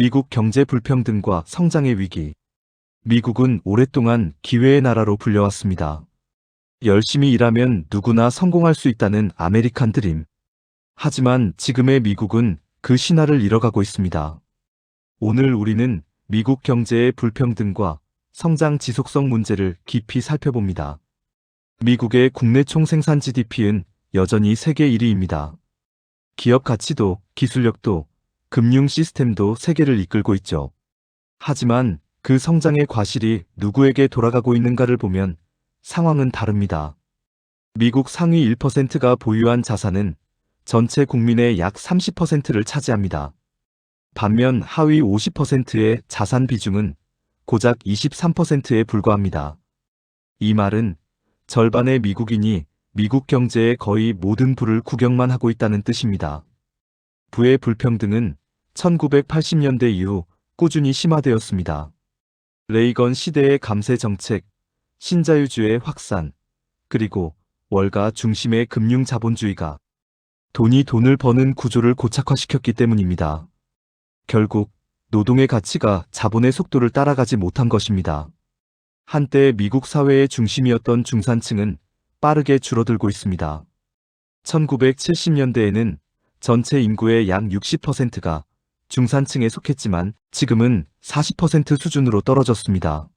미국 경제 불평등과 성장의 위기. 미국은 오랫동안 기회의 나라로 불려왔습니다. 열심히 일하면 누구나 성공할 수 있다는 아메리칸 드림. 하지만 지금의 미국은 그 신화를 잃어가고 있습니다. 오늘 우리는 미국 경제의 불평등과 성장 지속성 문제를 깊이 살펴봅니다. 미국의 국내 총생산 GDP는 여전히 세계 1위입니다. 기업 가치도 기술력도 금융 시스템도 세계를 이끌고 있죠. 하지만 그 성장의 과실이 누구에게 돌아가고 있는가를 보면 상황은 다릅니다. 미국 상위 1%가 보유한 자산은 전체 국민의 약 30%를 차지합니다. 반면 하위 50%의 자산 비중은 고작 23%에 불과합니다. 이 말은 절반의 미국인이 미국 경제의 거의 모든 부를 구경만 하고 있다는 뜻입니다. 부의 불평등은 1980년대 이후 꾸준히 심화되었습니다. 레이건 시대의 감세 정책, 신자유주의 확산, 그리고 월가 중심의 금융 자본주의가 돈이 돈을 버는 구조를 고착화시켰기 때문입니다. 결국 노동의 가치가 자본의 속도를 따라가지 못한 것입니다. 한때 미국 사회의 중심이었던 중산층은 빠르게 줄어들고 있습니다. 1970년대에는 전체 인구의 약 60%가 중산층에 속했지만 지금은 40% 수준으로 떨어졌습니다.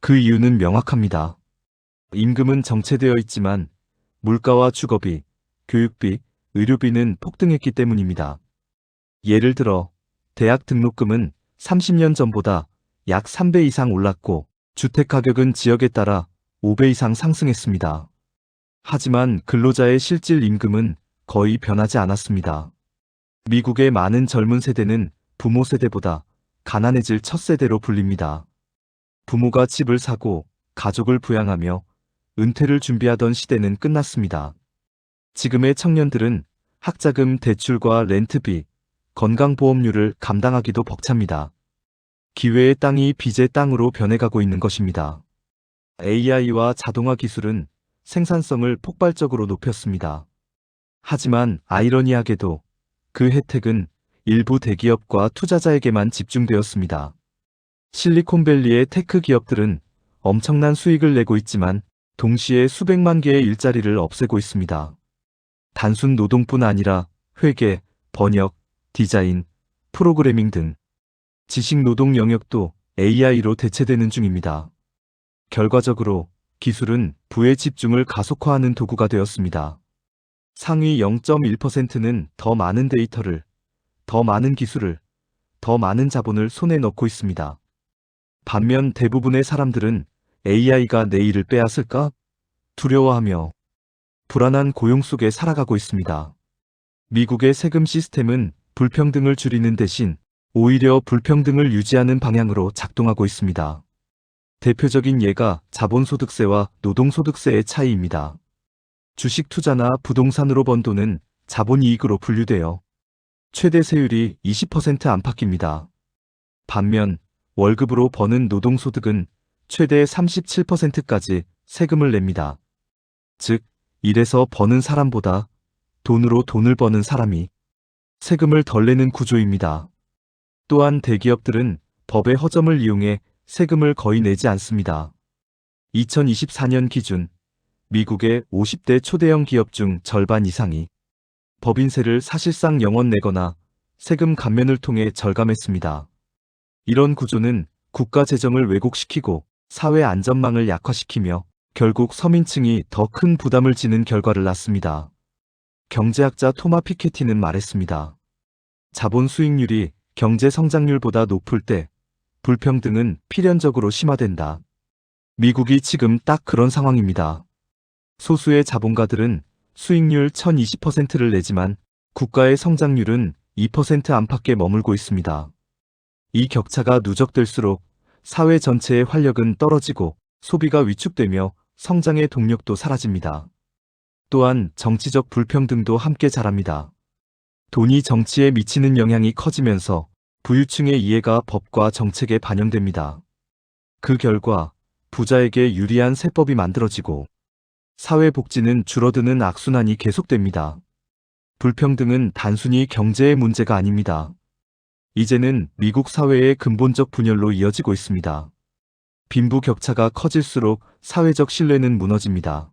그 이유는 명확합니다. 임금은 정체되어 있지만 물가와 주거비, 교육비, 의료비는 폭등했기 때문입니다. 예를 들어 대학 등록금은 30년 전보다 약 3배 이상 올랐고 주택 가격은 지역에 따라 5배 이상 상승했습니다. 하지만 근로자의 실질 임금은 거의 변하지 않았습니다. 미국의 많은 젊은 세대는 부모 세대보다 가난해질 첫 세대로 불립니다. 부모가 집을 사고 가족을 부양하며 은퇴를 준비하던 시대는 끝났습니다. 지금의 청년들은 학자금 대출과 렌트비, 건강보험료를 감당하기도 벅찹니다. 기회의 땅이 빚의 땅으로 변해가고 있는 것입니다. AI와 자동화 기술은 생산성을 폭발적으로 높였습니다. 하지만 아이러니하게도 그 혜택은 일부 대기업과 투자자에게만 집중되었습니다. 실리콘밸리의 테크 기업들은 엄청난 수익을 내고 있지만 동시에 수백만 개의 일자리를 없애고 있습니다. 단순 노동뿐 아니라 회계, 번역, 디자인, 프로그래밍 등 지식 노동 영역도 AI로 대체되는 중입니다. 결과적으로 기술은 부의 집중을 가속화하는 도구가 되었습니다. 상위 0.1%는 더 많은 데이터를, 더 많은 기술을, 더 많은 자본을 손에 넣고 있습니다. 반면 대부분의 사람들은 AI가 내 일을 빼앗을까? 두려워하며 불안한 고용 속에 살아가고 있습니다. 미국의 세금 시스템은 불평등을 줄이는 대신 오히려 불평등을 유지하는 방향으로 작동하고 있습니다. 대표적인 예가 자본소득세와 노동소득세의 차이입니다. 주식 투자나 부동산으로 번 돈은 자본 이익으로 분류되어 최대 세율이 20% 안팎입니다. 반면 월급으로 버는 노동소득은 최대 37%까지 세금을 냅니다. 즉, 일해서 버는 사람보다 돈으로 돈을 버는 사람이 세금을 덜 내는 구조입니다. 또한 대기업들은 법의 허점을 이용해 세금을 거의 내지 않습니다. 2024년 기준 미국의 50대 초대형 기업 중 절반 이상이 법인세를 사실상 영원 내거나 세금 감면을 통해 절감했습니다. 이런 구조는 국가 재정을 왜곡시키고 사회 안전망을 약화시키며 결국 서민층이 더 큰 부담을 지는 결과를 낳습니다. 경제학자 토마 피케티는 말했습니다. 자본 수익률이 경제 성장률보다 높을 때 불평등은 필연적으로 심화된다. 미국이 지금 딱 그런 상황입니다. 소수의 자본가들은 수익률 1020%를 내지만 국가의 성장률은 2% 안팎에 머물고 있습니다. 이 격차가 누적될수록 사회 전체의 활력은 떨어지고 소비가 위축되며 성장의 동력도 사라집니다. 또한 정치적 불평등도 함께 자랍니다. 돈이 정치에 미치는 영향이 커지면서 부유층의 이해가 법과 정책에 반영됩니다. 그 결과 부자에게 유리한 세법이 만들어지고 사회복지는 줄어드는 악순환이 계속됩니다. 불평등은 단순히 경제의 문제가 아닙니다. 이제는 미국 사회의 근본적 분열로 이어지고 있습니다. 빈부 격차가 커질수록 사회적 신뢰는 무너집니다.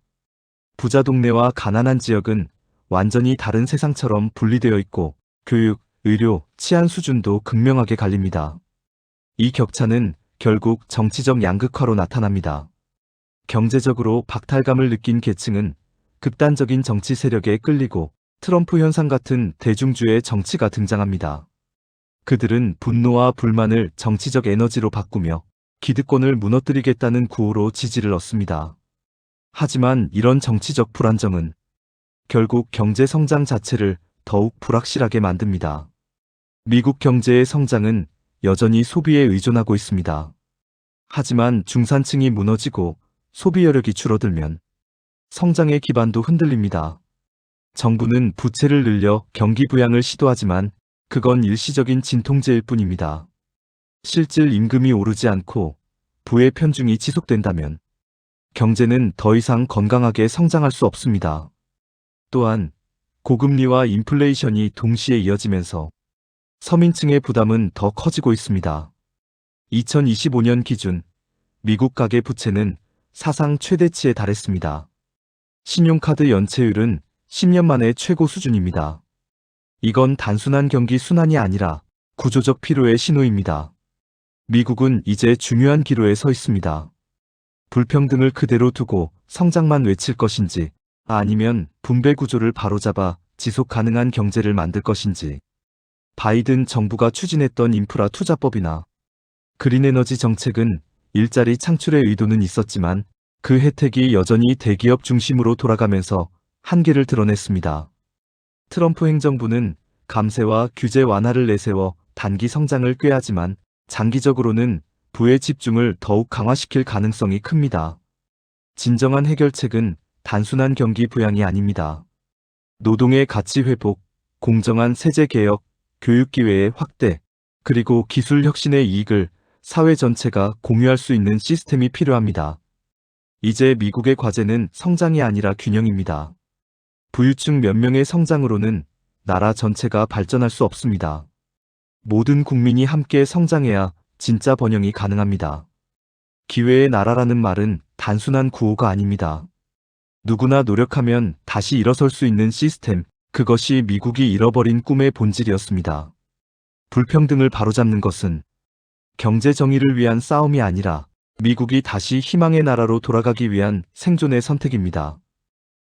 부자 동네와 가난한 지역은 완전히 다른 세상처럼 분리되어 있고 교육, 의료, 치안 수준도 극명하게 갈립니다. 이 격차는 결국 정치적 양극화로 나타납니다. 경제적으로 박탈감을 느낀 계층은 극단적인 정치 세력에 끌리고 트럼프 현상 같은 대중주의 정치가 등장합니다. 그들은 분노와 불만을 정치적 에너지로 바꾸며 기득권을 무너뜨리겠다는 구호로 지지를 얻습니다. 하지만 이런 정치적 불안정은 결국 경제 성장 자체를 더욱 불확실하게 만듭니다. 미국 경제의 성장은 여전히 소비에 의존하고 있습니다. 하지만 중산층이 무너지고 소비 여력이 줄어들면 성장의 기반도 흔들립니다. 정부는 부채를 늘려 경기 부양을 시도하지만 그건 일시적인 진통제일 뿐입니다. 실질 임금이 오르지 않고 부의 편중이 지속된다면 경제는 더 이상 건강하게 성장할 수 없습니다. 또한 고금리와 인플레이션이 동시에 이어지면서 서민층의 부담은 더 커지고 있습니다. 2025년 기준 미국 가계 부채는 사상 최대치에 달했습니다. 신용카드 연체율은 10년 만에 최고 수준입니다. 이건 단순한 경기 순환이 아니라 구조적 피로의 신호입니다. 미국은 이제 중요한 기로에 서 있습니다. 불평등을 그대로 두고 성장만 외칠 것인지 아니면 분배 구조를 바로잡아 지속 가능한 경제를 만들 것인지 바이든 정부가 추진했던 인프라 투자법이나 그린 에너지 정책은 일자리 창출의 의도는 있었지만 그 혜택이 여전히 대기업 중심으로 돌아가면서 한계를 드러냈습니다. 트럼프 행정부는 감세와 규제 완화를 내세워 단기 성장을 꾀하지만 장기적으로는 부의 집중을 더욱 강화시킬 가능성이 큽니다. 진정한 해결책은 단순한 경기 부양이 아닙니다. 노동의 가치 회복, 공정한 세제 개혁, 교육 기회의 확대, 그리고 기술 혁신의 이익을 사회 전체가 공유할 수 있는 시스템이 필요합니다. 이제 미국의 과제는 성장이 아니라 균형입니다. 부유층 몇 명의 성장으로는 나라 전체가 발전할 수 없습니다. 모든 국민이 함께 성장해야 진짜 번영이 가능합니다. 기회의 나라라는 말은 단순한 구호가 아닙니다. 누구나 노력하면 다시 일어설 수 있는 시스템, 그것이 미국이 잃어버린 꿈의 본질이었습니다. 불평등을 바로잡는 것은 경제 정의를 위한 싸움이 아니라 미국이 다시 희망의 나라로 돌아가기 위한 생존의 선택입니다.